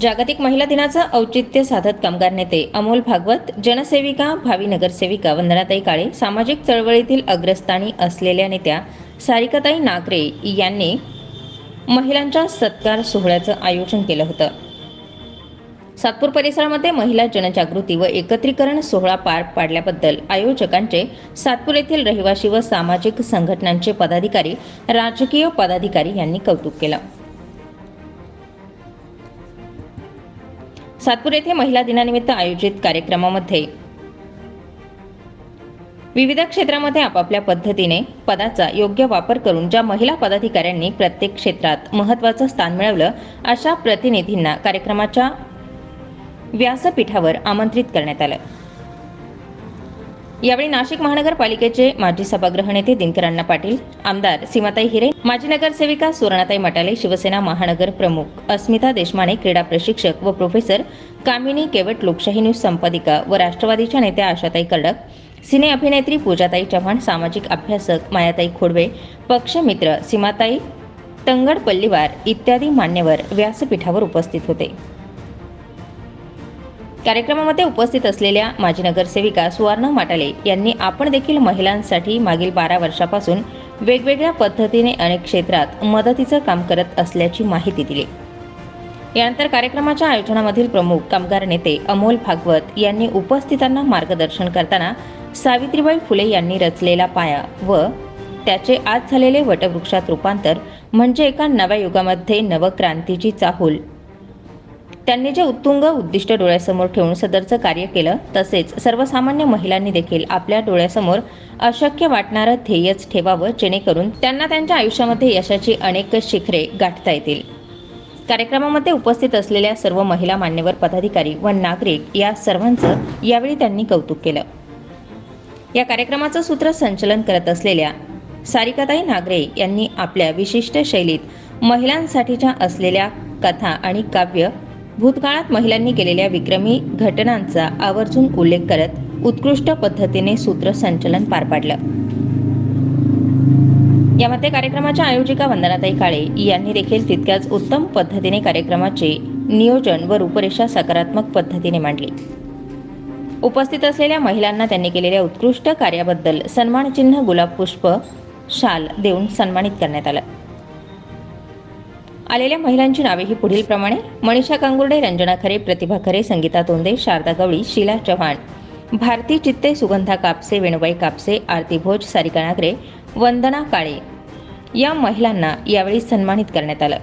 जागतिक महिला दिनाचं औचित्य साधत कामगार नेते अमोल भागवत जनसेविका भावी नगरसेविका वंदनाताई काळे सामाजिक चळवळीतील अग्रस्थानी असलेल्या नेत्या सारिकाताई नागरे यांनी महिलांच्या सत्कार सोहळ्याचं आयोजन केलं होतं. सातपूर परिसरामध्ये महिला जनजागृती व एकत्रीकरण सोहळा पार पाडल्याबद्दल आयोजकांचे सातपूर येथील रहिवासी व सामाजिक संघटनांचे पदाधिकारी राजकीय पदाधिकारी यांनी कौतुक केलं. सातपूर येथे महिला दिनानिमित्त आयोजित कार्यक्रमामध्ये विविध क्षेत्रामध्ये आपापल्या पद्धतीने पदाचा योग्य वापर करून ज्या महिला पदाधिकाऱ्यांनी प्रत्येक क्षेत्रात महत्त्वाचं स्थान मिळवलं अशा प्रतिनिधींना कार्यक्रमाच्या व्यासपीठावर आमंत्रित करण्यात आलं. यावेळी नाशिक महानगरपालिकेचे माजी सभागृह नेते दिनकरांना पाटील आमदार सीमाताई हिरे माजी नगरसेविका सुवर्णाताई मटाले शिवसेना महानगर प्रमुख अस्मिता देशमाने क्रीडा प्रशिक्षक व प्रोफेसर कामिनी केवट लोकशाही न्यूज संपादिका व राष्ट्रवादीच्या नेत्या आशाताई कर्डक सिने अभिनेत्री पूजाताई चव्हाण सामाजिक अभ्यासक मायाताई खोडवे पक्षमित्र सीमाताई तंगड पल्लीवार इत्यादी मान्यवर व्यासपीठावर उपस्थित होते. कार्यक्रमामध्ये उपस्थित असलेल्या माजी नगरसेविका सुवर्ण माटाले यांनी आपण देखील महिलांसाठी मागील बारा वर्षापासून वेगवेगळ्या पद्धतीने अनेक क्षेत्रात मदतीचं काम करत असल्याची माहिती दिली. यानंतर कार्यक्रमाच्या आयोजनामधील प्रमुख कामगार नेते अमोल भागवत यांनी उपस्थितांना मार्गदर्शन करताना सावित्रीबाई फुले यांनी रचलेला पाया व त्याचे आज झालेले वटवृक्षात रूपांतर म्हणजे एका नव्या युगामध्ये नवक्रांतीची चाहूल त्यांनी जे उत्तुंग उद्दिष्ट डोळ्यासमोर ठेवून सदरचं कार्य केलं तसेच सर्वसामान्य महिलांनी देखील आपल्या डोळ्यासमोर अशक्य वाटणारं ध्येयच ठेवावं जेणेकरून त्यांना त्यांच्या आयुष्यामध्ये यशाची अनेक शिखरे गाठता येतील. कार्यक्रमामध्ये उपस्थित असलेल्या सर्व महिला मान्यवर पदाधिकारी व नागरिक या सर्वांचं यावेळी त्यांनी कौतुक केलं. या कार्यक्रमाचं सूत्र संचलन करत असलेल्या सारिकाताई नागरे यांनी आपल्या विशिष्ट शैलीत महिलांसाठीच्या असलेल्या कथा आणि काव्य भूतकाळात महिलांनी केलेल्या विक्रमी घटनांचा आवर्जून उल्लेख करत उत्कृष्ट पद्धतीने सूत्रसंचलन पार पाडलं. यामध्ये कार्यक्रमाच्या आयोजिका वंदनाताई काळे यांनी देखील तितक्याच उत्तम पद्धतीने कार्यक्रमाचे नियोजन व रूपरेषा सकारात्मक पद्धतीने मांडली. उपस्थित असलेल्या महिलांना त्यांनी केलेल्या उत्कृष्ट कार्याबद्दल सन्मानचिन्ह गुलाब पुष्प शाल देऊन सन्मानित करण्यात आलं. आलेल्या महिलांची नावे ही पुढील प्रमाणे. मनीषा कांगुर्डे रंजना खरे प्रतिभा खरे संगीता तोंडे शारदा गवळी शीला चव्हाण. भारती चित्ते सुगंधा कापसे वेणुबाई कापसे आरती भोज सारिका नागरे वंदना काळे या महिलांना यावेळी सन्मानित करण्यात आलं.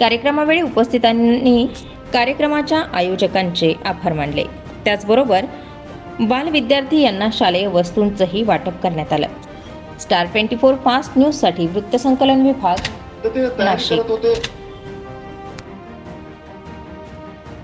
कार्यक्रमावेळी उपस्थितांनी कार्यक्रमाच्या आयोजकांचे आभार मानले. त्याचबरोबर बाल विद्यार्थी यांना शालेय वस्तूंचंही वाटप करण्यात आलं. स्टार ट्वेंटी फोर फास्ट न्यूजसाठी वृत्तसंकलन विभाग 垃圾。